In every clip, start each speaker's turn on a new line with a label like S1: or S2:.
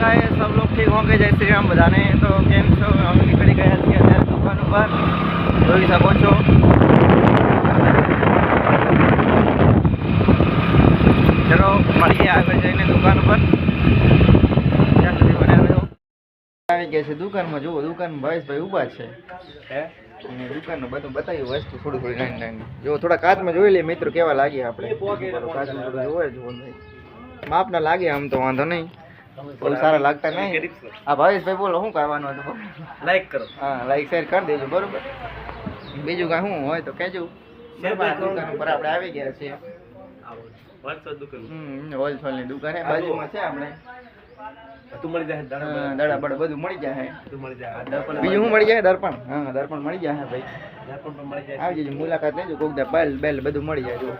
S1: કાંઈ સબ લોગ ઠીક હોંગે જય શ્રી રામ બધાને તો કેમ છો અમે નીકળી ગયા છીએ અત્યારે દુકાન ઉપર જોઈ શકો છો ચલો મળીએ આગળ જઈને દુકાન ઉપર ત્યાં સુધી ગયા દુકાનમાં જુઓ દુકાન ભાવેશભાઈ ઊભા છે. હે? અને દુકાનનું બધું બતાવ્યું વસ્તુ થોડું થોડી નાની નાની. જો થોડા કાચમાં જોઈ લે મિત્રો કેવા લાગીએ આપણે. કાચમાં થોડું જોવે નહીં માપના લાગે આમ તો વાંધો નહીં. બહુ સારા લાગતા નહીં. આ ભાવેશભાઈ બોલો શું કહેવાનું હતું
S2: લાઈક કરો.
S1: હા લાઈક શેર કરી દેજો બરોબર? બીજું કાંઈ શું હોય તો કહેજો. ઉપર આપણે આવી ગયા છીએ. હોલસેલની દુકાન બાજુમાં છે આપણે.
S2: તું મળી જાય
S1: હા, બધું મળી જાય બીજું શું મળી જાય દર્પણ? હા દર્પણ મળી જાય ભાઈ. આવી જજો મુલાકાત લેજો કોક બેલ બેલ બધું મળી જાય જો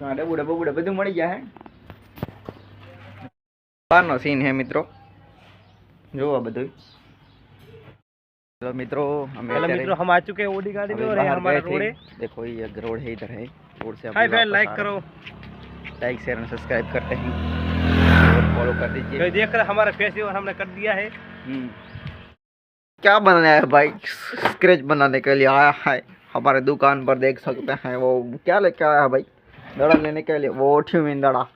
S1: હા ડબુડા બબુડા બધું મળી જાય બહારનો સીન હે મિત્રો જોવા બધું चलो मित्रों हम
S2: हेलो मित्रों हम आ चुके हैं ओडी गाड़ी में और ये हमारा रोड है
S1: देखो ये रोड है इधर है रोड से
S2: हाय फ्रेंड लाइक करो
S1: लाइक शेयर और सब्सक्राइब करते हैं और फॉलो कर दीजिए
S2: कोई देख कर हमारा फेस और हमने कर दिया है
S1: हम्म। क्या बनाया है भाई स्क्रेच बनाने के लिए आया है हमारे दुकान पर देख सकते हैं वो क्या लेके आया है भाई दड़ा लेने के लिए वो ठ्यूमिन दड़ा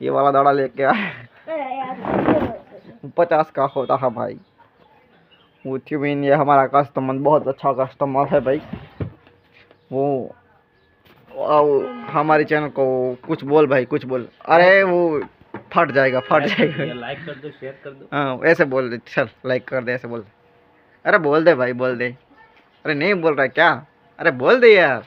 S1: ये वाला दड़ा लेके आया है पचास का होता है भाई। वो ठ्यूमिन ये हमारा कस्टमर बहुत अच्छा कस्टमर है भाई? वो वो हमारे चैनल को कुछ बोल भाई कुछ बोल। अरे वो फट जाएगा फट जाएगा।
S2: लाइक कर दो शेयर कर दो।
S1: हाँ ऐसे बोल दे चल लाइक कर दे ऐसे बोल दे। अरे बोल दे भाई बोल दे। अरे नहीं बोल रहा क्या? अरे बोल दे यार।